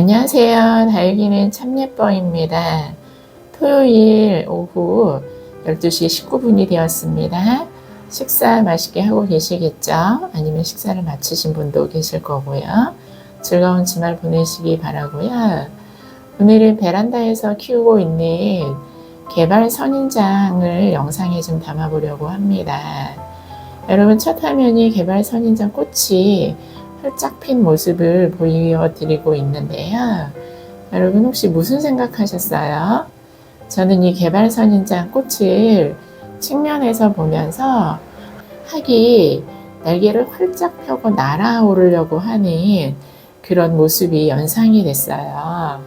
안녕하세요. 다육이는 참예뻐입니다. 토요일 오후 12시 19분이 되었습니다. 식사 맛있게 하고 계시겠죠? 아니면 식사를 마치신 분도 계실 거고요. 즐거운 주말 보내시기 바라고요. 오늘은 베란다에서 키우고 있는 개발 선인장을 영상에 좀 담아보려고 합니다. 여러분 첫 화면이 개발 선인장 꽃이 활짝 핀 모습을 보여드리고 있는데요. 여러분 혹시 무슨 생각하셨어요? 저는 이 개발 선인장 꽃을 측면에서 보면서 학이 날개를 활짝 펴고 날아오르려고 하는 그런 모습이 연상이 됐어요.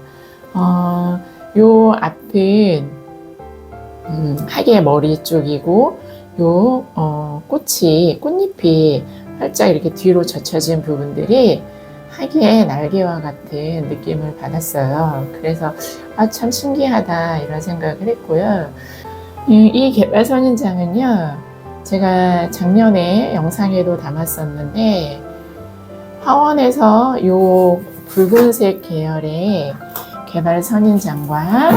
어, 요 앞은 음, 학의 머리 쪽이고 요 어, 꽃이 꽃잎이 활짝 이렇게 뒤로 젖혀진 부분들이 하기의 날개와 같은 느낌을 받았어요. 그래서 아, 참 신기하다 이런 생각을 했고요. 이, 이 개발 선인장은요, 제가 작년에 영상에도 담았었는데 화원에서 요 붉은색 계열의 개발 선인장과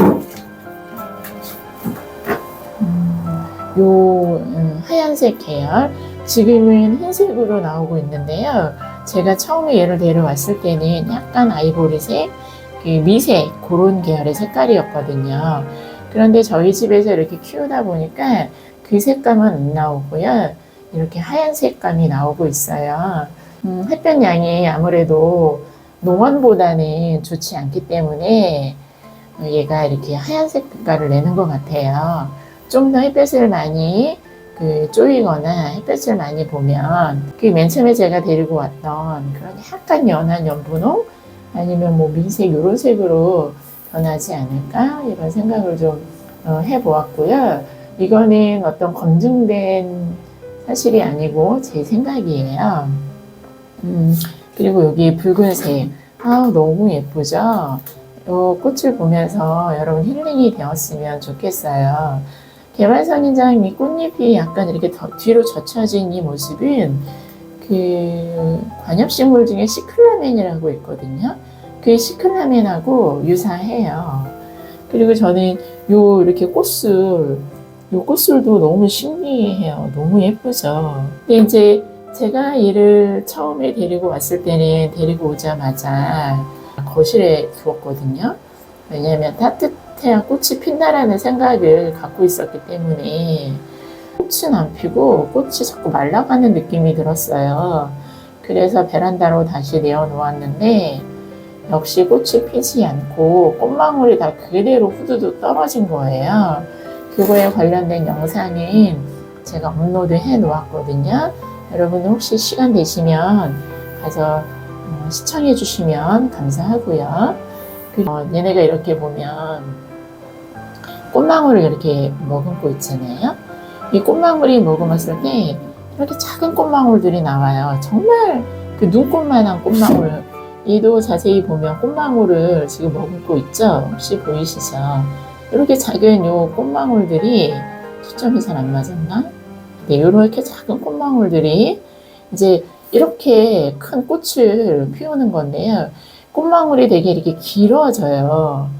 음, 요 음, 하얀색 계열 지금은 흰색으로 나오고 있는데요. 제가 처음에 얘를 데려왔을 때는 약간 아이보리색, 그 미색 그런 계열의 색깔이었거든요. 그런데 저희 집에서 이렇게 키우다 보니까 그 색감은 안 나오고요. 이렇게 하얀 색감이 나오고 있어요. 음, 햇볕 양이 아무래도 농원보다는 좋지 않기 때문에 얘가 이렇게 하얀색 빛깔을 내는 것 같아요. 좀 더 햇볕을 많이 그 쪼이거나 햇볕을 많이 보면 그 맨 처음에 제가 데리고 왔던 그런 약간 연한 연분홍 아니면 뭐 민색 이런 색으로 변하지 않을까 이런 생각을 좀 어, 해보았고요. 이거는 어떤 검증된 사실이 아니고 제 생각이에요. 음, 그리고 여기 붉은색 아 너무 예쁘죠? 이 꽃을 보면서 여러분 힐링이 되었으면 좋겠어요. 개발선인장 이 꽃잎이 약간 이렇게 더 뒤로 젖혀진 이 모습은 그 관엽식물 중에 시클라멘이라고 있거든요. 그 시클라멘하고 유사해요. 그리고 저는 요 이렇게 꽃술, 요 꽃술도 너무 신기해요. 너무 예쁘죠. 근데 이제 제가 얘를 처음에 데리고 왔을 때는 데리고 오자마자 거실에 두었거든요. 왜냐하면 따뜻 해야 꽃이 핀다라는 생각을 갖고 있었기 때문에 꽃은 안 피고 꽃이 자꾸 말라가는 느낌이 들었어요. 그래서 베란다로 다시 내어놓았는데 역시 꽃이 피지 않고 꽃망울이 다 그대로 후두둑 떨어진 거예요. 그거에 관련된 영상은 제가 업로드 해 놓았거든요. 여러분 혹시 시간 되시면 가서 어, 시청해 주시면 감사하고요. 그리고 어, 얘네가 이렇게 보면 꽃망울을 이렇게 머금고 있잖아요. 이 꽃망울이 머금었을 때 이렇게 작은 꽃망울들이 나와요. 정말 그 눈꽃만한 꽃망울. 얘도 자세히 보면 꽃망울을 지금 머금고 있죠. 혹시 보이시죠? 이렇게 작은 요 꽃망울들이 초점이 잘 안 맞았나? 네, 이렇게 작은 꽃망울들이 이제 이렇게 큰 꽃을 피우는 건데요. 꽃망울이 되게 이렇게 길어져요.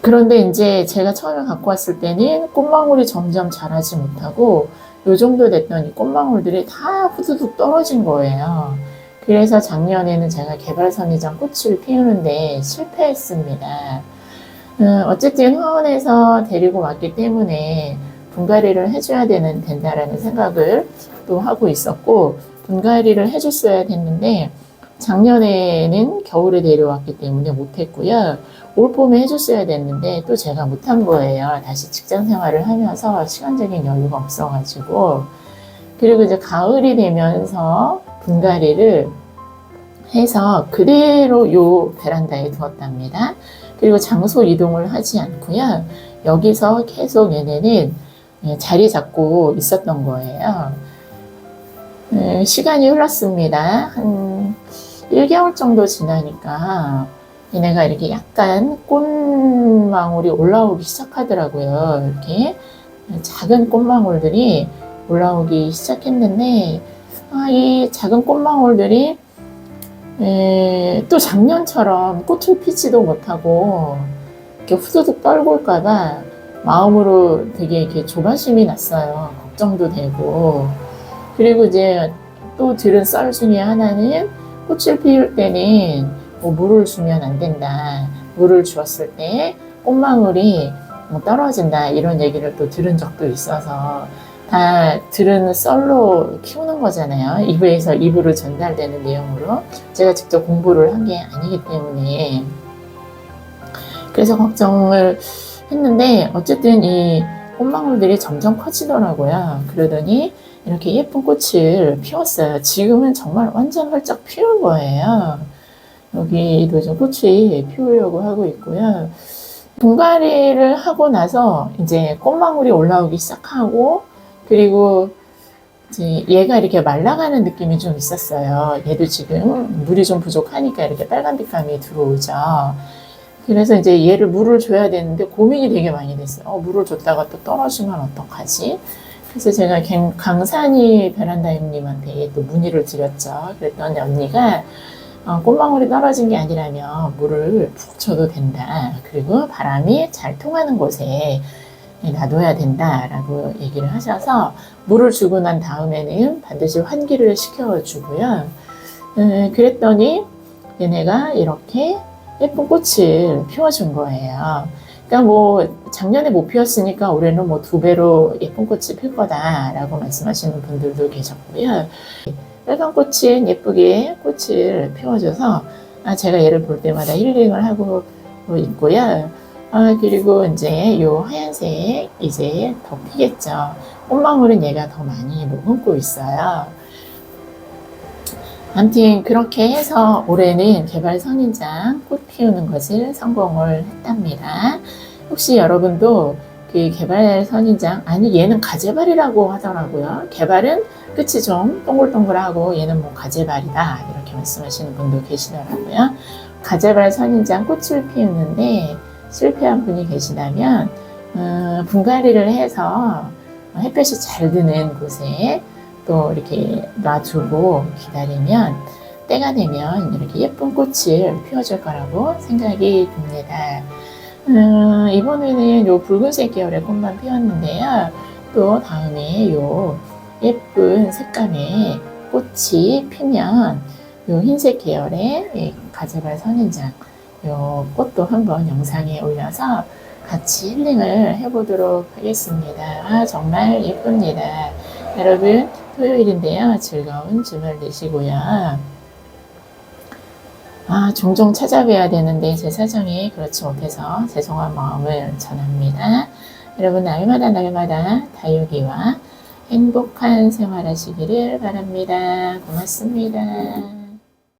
그런데 이제 제가 처음에 갖고 왔을 때는 꽃망울이 점점 자라지 못하고 요 정도 됐더니 꽃망울들이 다 후두둑 떨어진 거예요. 그래서 작년에는 제가 개발선이장 꽃을 피우는데 실패했습니다. 음, 어쨌든 화원에서 데리고 왔기 때문에 분갈이를 해줘야 되는 된다라는 생각을 또 하고 있었고 분갈이를 해줬어야 됐는데 작년에는 겨울에 데려왔기 때문에 못했고요. 올 봄에 해줬어야 됐는데 또 제가 못한 거예요. 다시 직장 생활을 하면서 시간적인 여유가 없어가지고 그리고 이제 가을이 되면서 분갈이를 해서 그대로 요 베란다에 두었답니다. 그리고 장소 이동을 하지 않고요. 여기서 계속 얘네는 예, 자리 잡고 있었던 거예요. 예, 시간이 흘렀습니다. 한 1개월 정도 지나니까 얘네가 이렇게 약간 꽃망울이 올라오기 시작하더라고요. 이렇게 작은 꽃망울들이 올라오기 시작했는데 아, 이 작은 꽃망울들이 에, 또 작년처럼 꽃을 피지도 못하고 이렇게 후두둑 떨굴까봐 마음으로 되게 이렇게 조바심이 났어요. 걱정도 되고. 그리고 이제 또 들은 썰 중에 하나는 꽃을 피울 때는 뭐 물을 주면 안 된다. 물을 주었을 때 꽃망울이 뭐 떨어진다. 이런 얘기를 또 들은 적도 있어서 다 들은 썰로 키우는 거잖아요. 이부에서 이부로 전달되는 내용으로. 제가 직접 공부를 한 게 아니기 때문에. 그래서 걱정을 했는데, 어쨌든 이 꽃망울들이 점점 커지더라고요. 그러더니 이렇게 예쁜 꽃을 피웠어요. 지금은 정말 완전 활짝 피운 거예요. 여기도 좀 꽃이 피우려고 하고 있고요. 분갈이를 하고 나서 이제 꽃망울이 올라오기 시작하고 그리고 이제 얘가 이렇게 말라가는 느낌이 좀 있었어요. 얘도 지금 물이 좀 부족하니까 이렇게 빨간 빛감이 들어오죠. 그래서 이제 얘를 물을 줘야 되는데 고민이 되게 많이 됐어요. 어, 물을 줬다가 또 떨어지면 어떡하지? 그래서 제가 갱- 강산이 베란다님한테 또 문의를 드렸죠. 그랬더니 언니가 어, 꽃망울이 떨어진 게 아니라면 물을 푹 줘도 된다. 그리고 바람이 잘 통하는 곳에 놔둬야 된다라고 얘기를 하셔서 물을 주고 난 다음에는 반드시 환기를 시켜주고요. 음, 그랬더니 얘네가 이렇게 예쁜 꽃을 피워준 거예요. 그러니까 뭐 작년에 못 피웠으니까 올해는 뭐 두 배로 예쁜 꽃이 필 거다라고 말씀하시는 분들도 계셨고요. 빨간 꽃은 예쁘게 꽃을 피워줘서 아, 제가 얘를 볼 때마다 힐링을 하고 있고요. 아, 그리고 이제 요 하얀색 이제 더 피겠죠. 꽃망울은 얘가 더 많이 머금고 있어요. 아무튼 그렇게 해서 올해는 개발 선인장 꽃 피우는 것을 성공을 했답니다. 혹시 여러분도 그 개발 선인장 아니 얘는 가재발이라고 하더라고요. 개발은 끝이 좀 동글동글하고 얘는 뭐 가재발이다 이렇게 말씀하시는 분도 계시더라고요. 가재발 선인장 꽃을 피우는데 실패한 분이 계시다면 어, 분갈이를 해서 햇볕이 잘 드는 곳에 또 이렇게 놔두고 기다리면 때가 되면 이렇게 예쁜 꽃을 피워줄 거라고 생각이 듭니다. 음, 이번에는 요 붉은색 계열의 꽃만 피웠는데요. 또 다음에 요 예쁜 색감의 꽃이 피면 요 흰색 계열의 이 가재발 선인장 요 꽃도 한번 영상에 올려서 같이 힐링을 해보도록 하겠습니다. 아, 정말 예쁩니다. 여러분, 토요일인데요. 즐거운 주말 되시고요. 아, 종종 찾아뵈야 되는데 제 사정이 그렇지 못해서 죄송한 마음을 전합니다. 여러분, 날마다 날마다 다육이와 행복한 생활 하시기를 바랍니다. 고맙습니다.